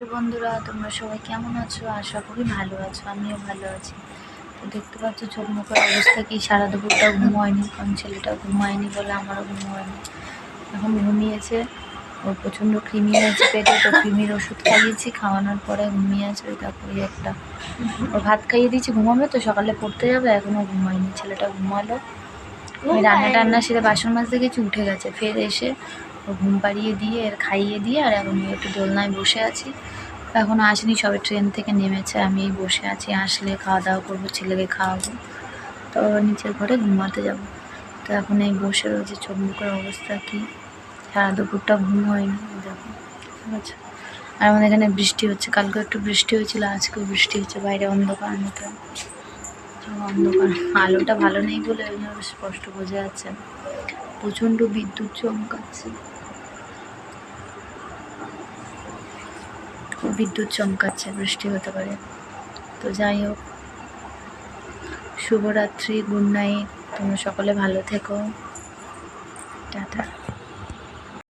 বন্ধুরা, তোমরা সবাই কেমন আছো? আশা করি ভালো আছো, আমিও ভালো আছি। তো দেখতে পাচ্ছ চোখ মুখের অবস্থা কি? সারা দুপুরটাও ঘুম হয়নি কারণ ছেলেটাও ঘুমায়নি বলে আমারও ঘুম হয়নি এখন ঘুমিয়েছে ওর প্রচণ্ড কৃমি হয়েছে পেটে, তো কৃমির ওষুধ খাইয়েছি, খাওয়ানোর পরে ঘুমিয়ে আছে, ওই তারপরে একটা। ওর ভাত খাইয়ে দিয়েছি, ঘুমাবে তো, সকালে পড়তে যাবে, এখনও ঘুমায়নি, ছেলেটা ঘুমালো। আমি রান্না টান্না সেরে বাসন মাজতে গেছি উঠে গেছে। ফের এসে ও ঘুম পাড়িয়ে দিয়ে এর খাইয়ে দিয়ে আর এখন একটু দোলনায় বসে আছি। এখনও আসেনি সবে ট্রেন থেকে নেমেছে আমি এই বসে আছি। আসলে খাওয়া দাওয়া করব ছেলেকে খাওয়াবো। তো নিচের ঘরে ঘুমাতে যাব। তো এখন এই বসে রয়েছে চোখ মুখের অবস্থা কি? সারা দুপুরটা ঘুম হয়নি দেখো। ঠিক আছে। আর আমাদের এখানে বৃষ্টি হচ্ছে কালকে একটু বৃষ্টি হয়েছিল আজকেও বৃষ্টি হচ্ছে বাইরে অন্ধকার মতো। অন্ধকার। আলোটা ভালো নেই বলে স্পষ্ট বোঝা যাচ্ছে। প্রচণ্ড বিদ্যুৎ চমকাচ্ছে। বিদ্যুৎ চমকাচ্ছে, বৃষ্টি হতে পারে। তো যাই হোক, শুভরাত্রি, গুড নাইট। তোমরা সকলে ভালো থেকো। টাটা।